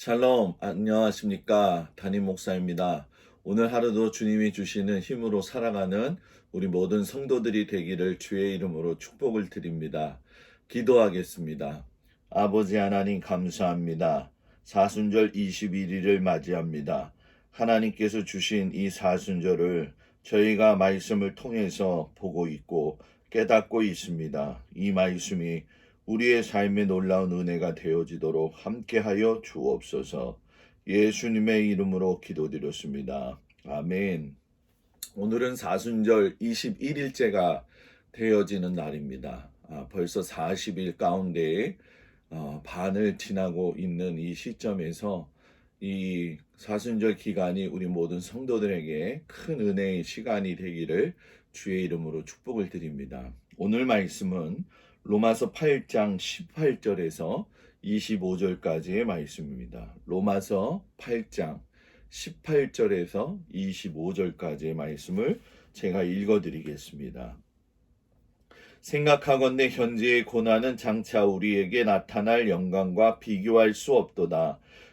샬롬, 안녕하십니까. 담임 목사입니다. 오늘 하루도 주님이 주시는 힘으로 살아가는 우리 모든 성도들이 되기를 주의 이름으로 축복을 드립니다. 기도하겠습니다. 아버지 하나님 감사합니다. 사순절 21일을 맞이합니다. 하나님께서 주신 이 사순절을 저희가 말씀을 통해서 보고 있고 깨닫고 있습니다. 이 말씀이 우리의 삶에 놀라운 은혜가 되어지도록 함께하여 주옵소서. 예수님의 이름으로 기도드렸습니다. 아멘. 오늘은 사순절 21일째가 되어지는 날입니다. 아, 벌써 40일 가운데 어, 반을 지나고 있는 이 시점에서 이 사순절 기간이 우리 모든 성도들에게 큰 은혜의 시간이 되기를 주의 이름으로 축복을 드립니다. 오늘 말씀은 로마서 8장 18절에서 25절까지의 말씀입니다. 로마서 8장 18절에서 25절까지의 말씀을 제가 읽어 드리겠습니다. 생각하건대 현재의 고난은 장차 우리에게 나타날 영광과 비교할 수 없도다.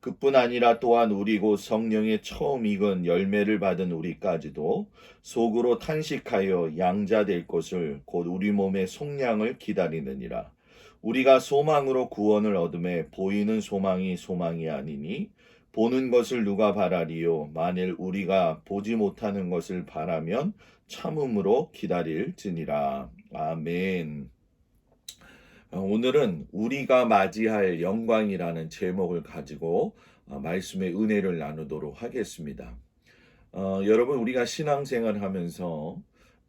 그뿐 아니라 또한 우리 고 성령의 처음 익은 열매를 받은 우리까지도 속으로 탄식하여 양자될 것을 곧 우리 몸의 속량을 기다리느니라. 우리가 소망으로 구원을 얻음에 보이는 소망이 소망이 아니니 보는 것을 누가 바라리요 만일 우리가 보지 못하는 것을 바라면 참음으로 기다릴지니라. 아멘. 어, 오늘은 우리가 맞이할 영광이라는 제목을 가지고 어, 말씀의 은혜를 나누도록 하겠습니다. 어, 여러분 우리가 신앙생활을 하면서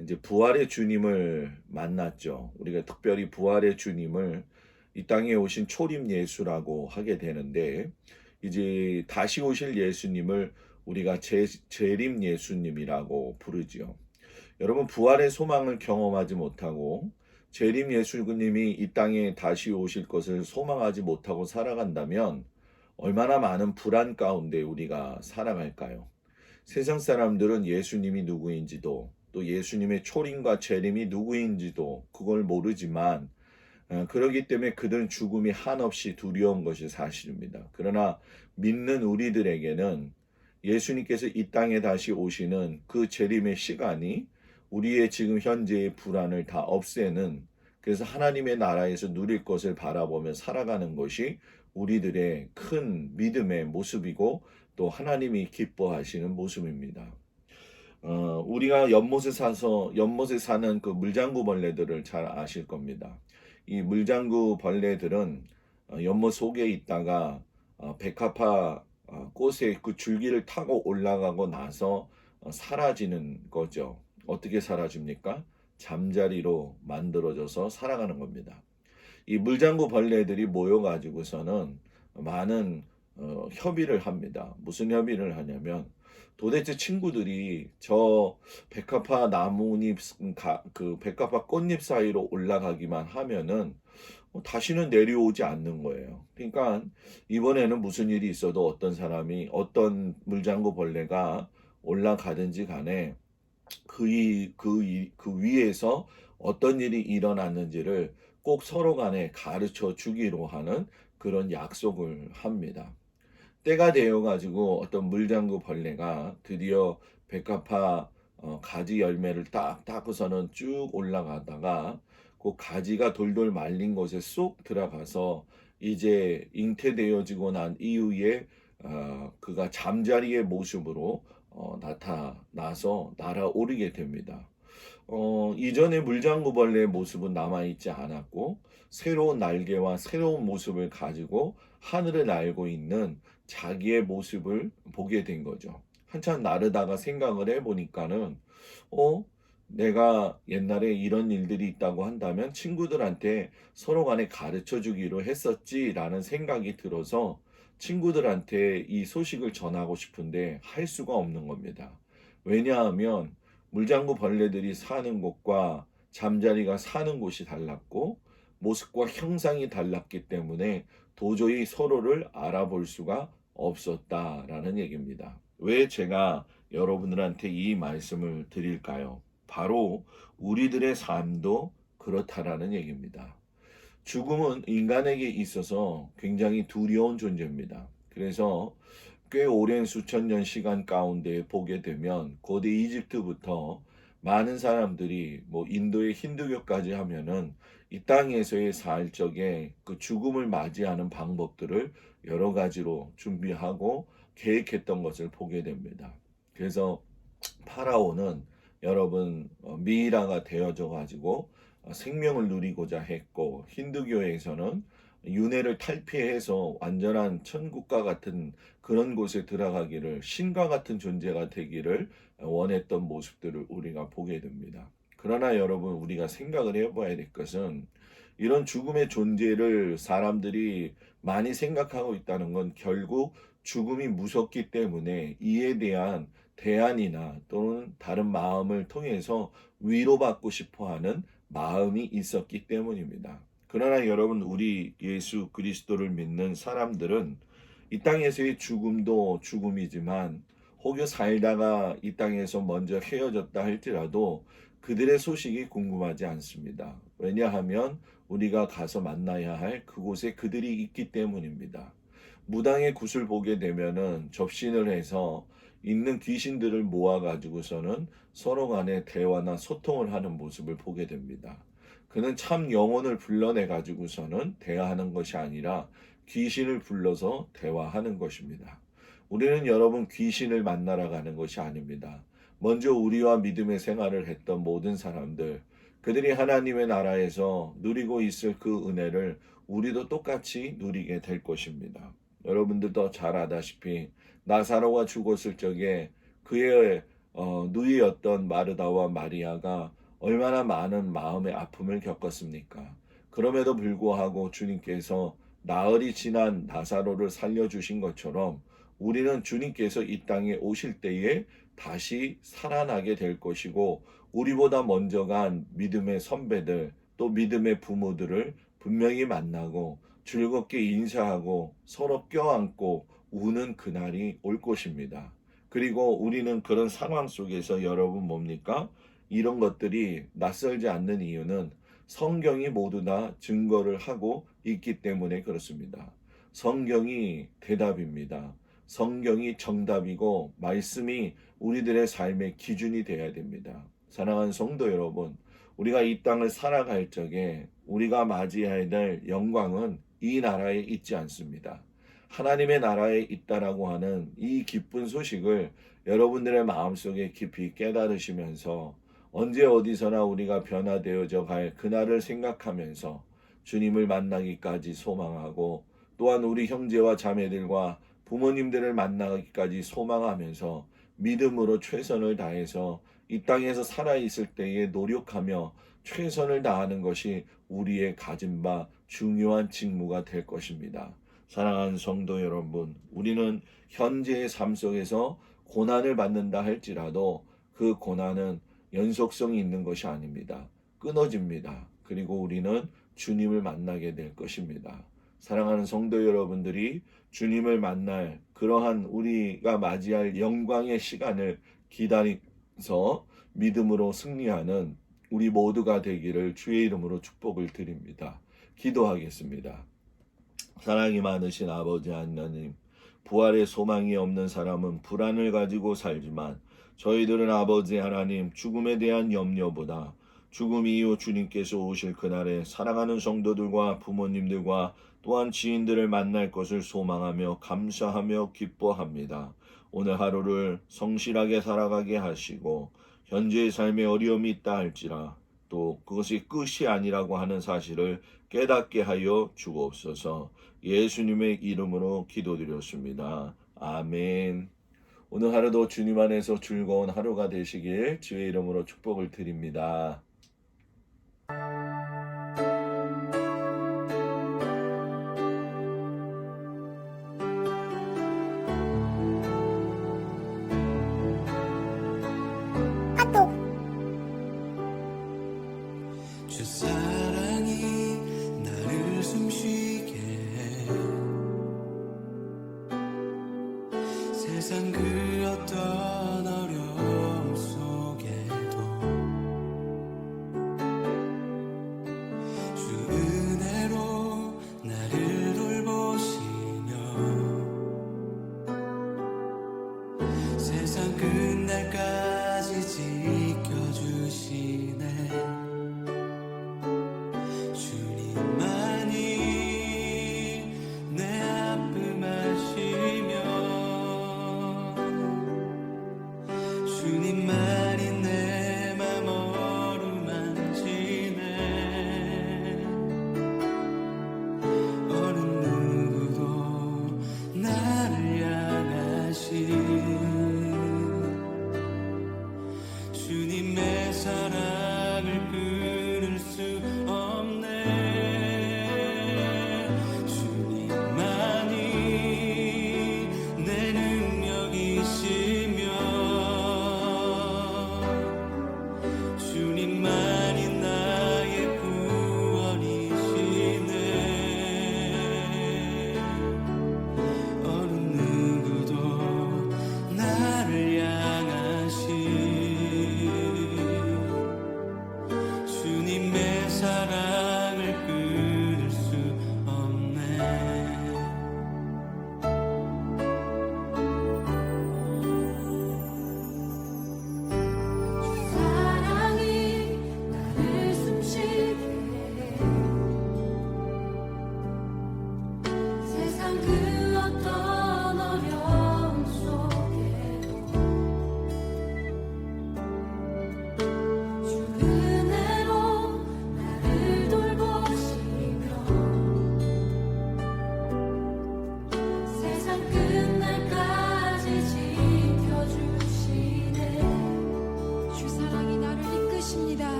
이제 부활의 주님을 만났죠. 우리가 특별히 부활의 주님을 이 땅에 오신 초림 예수라고 하게 되는데 이제 다시 오실 예수님을 우리가 재, 재림 예수님이라고 부르지요. 여러분 부활의 소망을 경험하지 못하고 재림 예수님이 이 땅에 다시 오실 것을 소망하지 못하고 살아간다면 얼마나 많은 불안 가운데 우리가 살아갈까요? 세상 사람들은 예수님이 누구인지도 또 예수님의 초림과 재림이 누구인지도 그걸 모르지만 어, 그러기 때문에 그들은 죽음이 한없이 두려운 것이 사실입니다. 그러나 믿는 우리들에게는 예수님께서 이 땅에 다시 오시는 그 재림의 시간이 우리의 지금 현재의 불안을 다 없애는 그래서 하나님의 나라에서 누릴 것을 바라보며 살아가는 것이 우리들의 큰 믿음의 모습이고 또 하나님이 기뻐하시는 모습입니다. 어, 우리가 연못에 사서 연못에 사는 그 물장구 벌레들을 잘 아실 겁니다. 이 물장구 벌레들은 어, 연못 속에 있다가 어, 백합화 어, 꽃의 그 줄기를 타고 올라가고 나서 어, 사라지는 거죠. 어떻게 사라집니까? 잠자리로 만들어져서 살아가는 겁니다. 이 물장구 벌레들이 모여가지고서는 많은 어, 협의를 합니다. 무슨 협의를 하냐면 도대체 친구들이 저 백합화 나뭇잎 그 백합화 꽃잎 사이로 올라가기만 하면은 어, 다시는 내려오지 않는 거예요. 그러니까 이번에는 무슨 일이 있어도 어떤 사람이 어떤 물장구 벌레가 올라가든지 간에 그, 이, 그, 이, 그 위에서 어떤 일이 일어났는지를 꼭 서로 간에 가르쳐 주기로 하는 그런 약속을 합니다. 때가 되어 가지고 어떤 물장구 벌레가 드디어 백합화 어, 가지 열매를 딱 따고서는 쭉 올라가다가 그 가지가 돌돌 말린 곳에 쏙 들어가서 이제 잉태되어지고 난 이후에 어, 그가 잠자리의 모습으로 어, 나타나서 날아오르게 됩니다. 어, 이전의 물장구벌레의 모습은 남아있지 않았고 새로운 날개와 새로운 모습을 가지고 하늘을 날고 있는 자기의 모습을 보게 된 거죠. 한참 나르다가 생각을 해보니까는 어 내가 옛날에 이런 일들이 있다고 한다면 친구들한테 서로 간에 가르쳐 주기로 했었지라는 생각이 들어서 친구들한테 이 소식을 전하고 싶은데 할 수가 없는 겁니다. 왜냐하면 물장구 벌레들이 사는 곳과 잠자리가 사는 곳이 달랐고 모습과 형상이 달랐기 때문에 도저히 서로를 알아볼 수가 없었다라는 얘기입니다. 왜 제가 여러분들한테 이 말씀을 드릴까요? 바로 우리들의 삶도 그렇다라는 얘기입니다. 죽음은 인간에게 있어서 굉장히 두려운 존재입니다. 그래서 꽤 오랜 수천 년 시간 가운데 보게 되면 고대 이집트부터 많은 사람들이 뭐 인도의 힌두교까지 하면은 이 땅에서의 살 적에 그 죽음을 맞이하는 방법들을 여러 가지로 준비하고 계획했던 것을 보게 됩니다. 그래서 파라오는 여러분 어, 미이라가 되어져 가지고 어, 생명을 누리고자 했고 힌두교에서는 윤회를 탈피해서 완전한 천국과 같은 그런 곳에 들어가기를 신과 같은 존재가 되기를 원했던 모습들을 우리가 보게 됩니다. 그러나 여러분 우리가 생각을 해봐야 될 것은 이런 죽음의 존재를 사람들이 많이 생각하고 있다는 건 결국 죽음이 무섭기 때문에 이에 대한 대안이나 또는 다른 마음을 통해서 위로받고 싶어 하는 마음이 있었기 때문입니다. 그러나 여러분, 우리 예수 그리스도를 믿는 사람들은 이 땅에서의 죽음도 죽음이지만 혹여 살다가 이 땅에서 먼저 헤어졌다 할지라도 그들의 소식이 궁금하지 않습니다. 왜냐하면 우리가 가서 만나야 할 그곳에 그들이 있기 때문입니다. 무당의 굿을 보게 되면은 접신을 해서 있는 귀신들을 모아 가지고서는 서로 간에 대화나 소통을 하는 모습을 보게 됩니다. 그는 참 영혼을 불러내 가지고서는 대화하는 것이 아니라 귀신을 불러서 대화하는 것입니다. 우리는 여러분 귀신을 만나러 가는 것이 아닙니다. 먼저 우리와 믿음의 생활을 했던 모든 사람들, 그들이 하나님의 나라에서 누리고 있을 그 은혜를 우리도 똑같이 누리게 될 것입니다. 여러분들도 잘 아다시피 나사로가 죽었을 적에 그의 어, 누이였던 마르다와 마리아가 얼마나 많은 마음의 아픔을 겪었습니까? 그럼에도 불구하고 주님께서 나흘이 지난 나사로를 살려주신 것처럼 우리는 주님께서 이 땅에 오실 때에 다시 살아나게 될 것이고 우리보다 먼저 간 믿음의 선배들 또 믿음의 부모들을 분명히 만나고 즐겁게 인사하고 서로 껴안고 우는 그날이 올 것입니다. 그리고 우리는 그런 상황 속에서 여러분 뭡니까? 이런 것들이 낯설지 않는 이유는 성경이 모두 다 증거를 하고 있기 때문에 그렇습니다. 성경이 대답입니다. 성경이 정답이고 말씀이 우리들의 삶의 기준이 되어야 됩니다. 사랑하는 성도 여러분, 우리가 이 땅을 살아갈 적에 우리가 맞이해야 될 영광은 이 나라에 있지 않습니다. 하나님의 나라에 있다라고 하는 이 기쁜 소식을 여러분들의 마음속에 깊이 깨달으시면서 언제 어디서나 우리가 변화되어져 갈 그날을 생각하면서 주님을 만나기까지 소망하고 또한 우리 형제와 자매들과 부모님들을 만나기까지 소망하면서 믿음으로 최선을 다해서 이 땅에서 살아있을 때에 노력하며 최선을 다하는 것이 우리의 가진 바 중요한 직무가 될 것입니다. 사랑하는 성도 여러분, 우리는 현재의 삶 속에서 고난을 받는다 할지라도 그 고난은 연속성이 있는 것이 아닙니다. 끊어집니다. 그리고 우리는 주님을 만나게 될 것입니다. 사랑하는 성도 여러분들이 주님을 만날 그러한 우리가 맞이할 영광의 시간을 기다리서 믿음으로 승리하는 우리 모두가 되기를 주의 이름으로 축복을 드립니다. 기도하겠습니다. 사랑이 많으신 아버지 하나님, 부활의 소망이 없는 사람은 불안을 가지고 살지만 저희들은 아버지 하나님 죽음에 대한 염려보다 죽음 이후 주님께서 오실 그날에 사랑하는 성도들과 부모님들과 또한 지인들을 만날 것을 소망하며 감사하며 기뻐합니다. 오늘 하루를 성실하게 살아가게 하시고 현재의 삶에 어려움이 있다 할지라 또 그것이 끝이 아니라고 하는 사실을 깨닫게 하여 주옵소서 예수님의 이름으로 기도드렸습니다. 아멘. 오늘 하루도 주님 안에서 즐거운 하루가 되시길 주의 이름으로 축복을 드립니다.